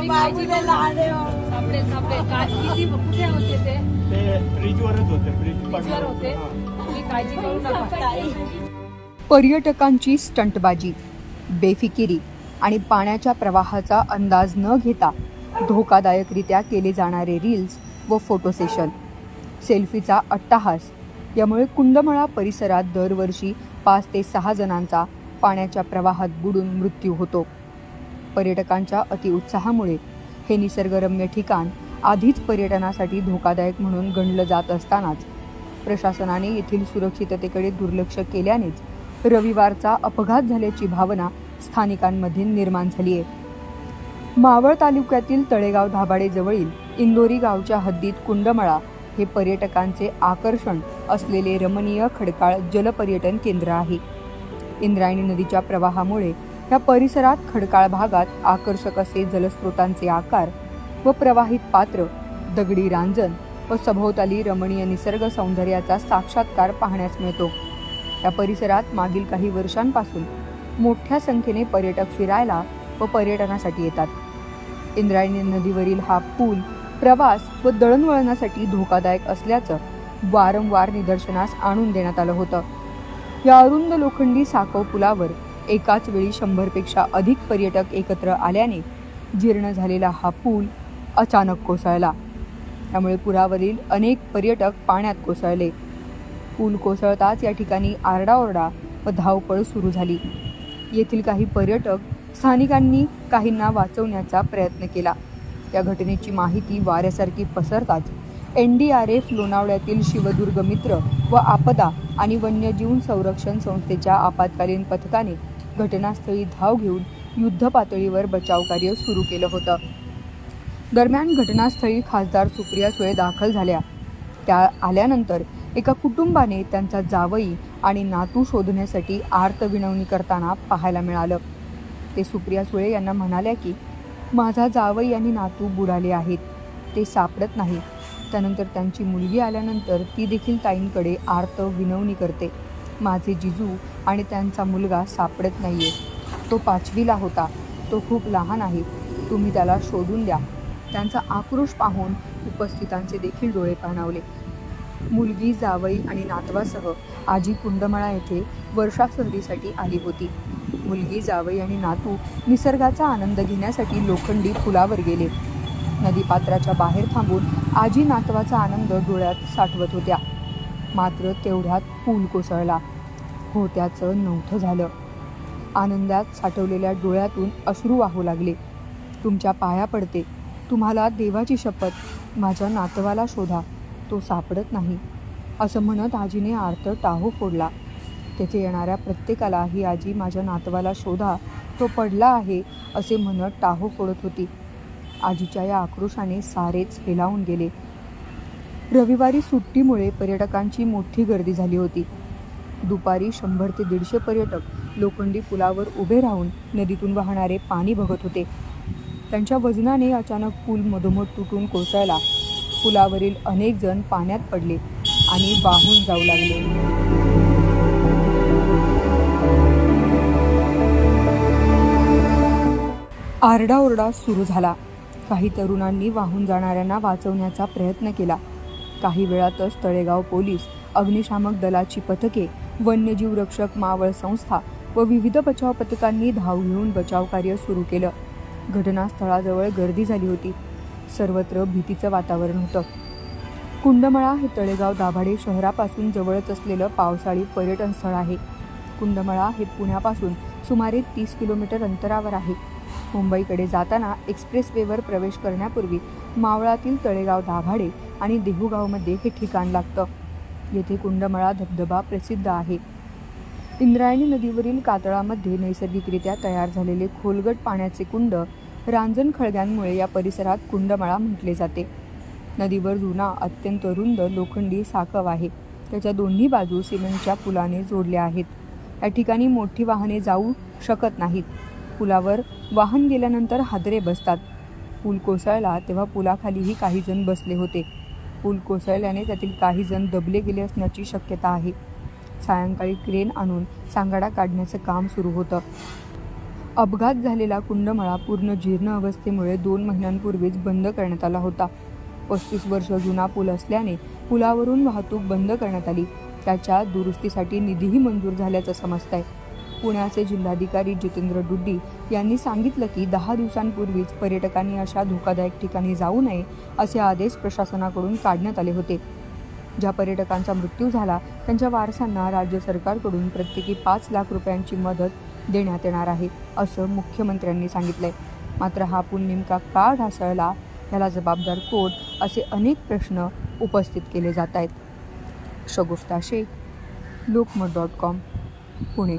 सापडेल सापडेल काय किती कुठे होते ते? ते ब्रिजवरच होते ब्रिज पिक्चर होते? तुम्ही काळजी करू नका. पर्यटकांची स्टंटबाजी बेफिकिरी आणि पाण्याच्या प्रवाहाचा अंदाज न घेता धोकादायकरित्या केले जाणारे रील्स व फोटो सेशन सेल्फीचा अट्टाहास. यामुळे कुंडमळा परिसरात दरवर्षी पाच ते सहा जणांचा पाण्याच्या प्रवाहात बुडून मृत्यू होतो. पर्यटकांच्या अतिउत्साहामुळे हे निसर्गरम्य ठिकाण आधीच पर्यटनासाठी धोकादायक म्हणून गणलं जात असतानाच प्रशासनाने येथील सुरक्षिततेकडे दुर्लक्ष केल्यानेच रविवारचा अपघात झाल्याची भावना स्थानिकांमध्ये निर्माण झाली आहे. मावळ तालुक्यातील तळेगाव धाबाडेजवळील इंदोरी गावच्या हद्दीत कुंडमळा हे पर्यटकांचे आकर्षण असलेले रमणीय खडकाळ जलपर्यटन केंद्र आहे. इंद्रायणी नदीच्या प्रवाहामुळे या परिसरात खडकाळ भागात आकर्षक असे जलस्रोतांचे आकार व प्रवाहित पात्र दगडी रांजण व सभोवताली रमणीय निसर्ग सौंदर्याचा साक्षात्कार पाहण्यास मिळतो. या परिसरात मागील काही वर्षांपासून मोठ्या संख्येने पर्यटक फिरायला व पर्यटनासाठी येतात. इंद्रायणी नदीवरील हा पूल प्रवास व दळणवळणासाठी धोकादायक असल्याचं वारंवार निदर्शनास आणून देण्यात आलं होतं. या अरुंद लोखंडी साखव पुलावर एकाच वेळी शंभरपेक्षा अधिक पर्यटक एकत्र आल्याने जीर्ण झालेला हा पूल अचानक कोसळला. त्यामुळे पुरावरील अनेक पर्यटक पाण्यात कोसळले. पूल कोसळताच या ठिकाणी आरडाओरडा व धावपळ सुरू झाली. येथील काही पर्यटक स्थानिकांनी काहींना वाचवण्याचा प्रयत्न केला. या घटनेची माहिती वाऱ्यासारखी पसरताच एन डी आर एफ लोणावळ्यातील शिवदुर्ग मित्र व आपदा आणि वन्यजीव संरक्षण संस्थेच्या आपत्कालीन पथकाने घटनास्थळी धाव घेऊन युद्ध पातळीवर बचावकार्य सुरू केलं होतं. दरम्यान घटनास्थळी खासदार सुप्रिया सुळे दाखल झाल्या. त्या आल्यानंतर एका कुटुंबाने त्यांचा जावई आणि नातू शोधण्यासाठी आर्त विनवणी करताना पाहायला मिळालं. ते सुप्रिया सुळे यांना म्हणाल्या की माझा जावई आणि नातू बुडाले आहेत. ते सापडत नाही त्यानंतर त्यांची मुलगी आल्यानंतर ती देखील ताईंकडे आर्त विनवणी करते. माझे जिजू आणि त्यांचा मुलगा सापडत नाही आहे तो पाचवीला होता. तो खूप लहान आहे. तुम्ही त्याला शोधून द्या. त्यांचा आक्रोश पाहून उपस्थितांचे देखील डोळे पाणावले मुलगी जावई आणि नातवासह आजी कुंडमळा येथे वर्षा सहलीसाठी आली होती. मुलगी जावई आणि नातू निसर्गाचा आनंद घेण्यासाठी लोखंडी पुलावर गेले. नदीपात्राच्या बाहेर थांबून आजी नातवाचा आनंद डोळ्यात साठवत होत्या. मात्र तेवढ्यात पूल कोसळला. होत्याचं नव्हतं झालं. आनंदात साठवलेल्या डोळ्यातून अश्रू वाहू लागले. तुमच्या पाया पडते. तुम्हाला देवाची शपथ. माझ्या नातवाला शोधा. तो सापडत नाही. असं म्हणत आजीने आर्त टाहो फोडला. तेथे येणाऱ्या प्रत्येकाला ही आजी माझ्या नातवाला शोधा. तो पडला आहे असे म्हणत टाहो फोडत होती. आजीच्या या आक्रोशाने सारेच हेलावून गेले. रविवारी सुट्टीमुळे पर्यटकांची मोठी गर्दी झाली होती. दुपारी शंभर ते दीडशे पर्यटक लोखंडी पुलावर उभे राहून नदीतून वाहणारे पाणी बघत होते. त्यांच्या वजनाने अचानक पूल मधोमध तुटून कोसळला. पुलावरील अनेक जण पाण्यात पडले आणि वाहून जाऊ लागले. आरडाओरडा सुरू झाला. काही तरुणांनी वाहून जाणाऱ्यांना वाचवण्याचा प्रयत्न केला. काही वेळातच तळेगाव पोलीस अग्निशामक दलाची पथके वन्यजीव रक्षक मावळ संस्था व विविध बचाव पथकांनी धाव घेऊन बचावकार्य सुरू केलं. घटनास्थळाजवळ गर्दी झाली होती. सर्वत्र भीतीचं वातावरण होतं. कुंडमळा हे तळेगाव दाभाडे शहरापासून जवळच असलेलं पावसाळी पर्यटन स्थळ आहे. कुंडमळा हे पुण्यापासून सुमारे तीस किलोमीटर अंतरावर आहे. मुंबईकडे जाताना एक्सप्रेसवेवर प्रवेश करण्यापूर्वी मावळातील तळेगाव दाभाडे आणि देहूगावमध्ये हे ठिकाण लागतं. येथे कुंडमळा धबधबा प्रसिद्ध आहे. इंद्रायणी नदीवरील कातळामध्ये नैसर्गिकरित्या तयार झालेले खोलगट पाण्याचे कुंड रांजण खळग्यांमुळे या परिसरात कुंडमळा म्हटले जाते. नदीवर जुना अत्यंत रुंद लोखंडी साकव आहे. त्याच्या दोन्ही बाजू सिमेंटच्या पुलाने जोडल्या आहेत. या ठिकाणी मोठी वाहने जाऊ शकत नाहीत. पुलावर वाहन गेल्यानंतर हादरे बसतात. पूल कोसळला तेव्हा पुलाखालीही काही जण बसले होते. पूल कोसळल्याने त्यातील काही जण दबले गेले असण्याची शक्यता आहे. सायंकाळी क्रेन आणून सांगाडा काढण्याचं काम सुरू होतं. अपघात झालेला कुंडमळा पूर्ण जीर्ण अवस्थेमुळे दोन महिन्यांपूर्वीच बंद करण्यात आला होता. पस्तीस वर्ष जुना पूल असल्याने पुलावरून वाहतूक बंद करण्यात आली. त्याच्या दुरुस्तीसाठी निधीही मंजूर झाल्याचं समजत आहे पुण्याचे जिल्हाधिकारी जितेंद्र डुड्डी यांनी सांगितलं की दहा दिवसांपूर्वीच पर्यटकांनी अशा धोकादायक ठिकाणी जाऊ नये असे आदेश प्रशासनाकडून काढण्यात आले होते. ज्या पर्यटकांचा मृत्यू झाला त्यांच्या वारसांना राज्य सरकारकडून प्रत्येकी पाच लाख रुपयांची मदत देण्यात येणार आहे असं मुख्यमंत्र्यांनी सांगितलंय. मात्र हा पूल नेमका का ढासळला याला जबाबदार कोण असे अनेक प्रश्न उपस्थित केले जात आहेत. Shagufta Shaikh Lokmat dot com. Pune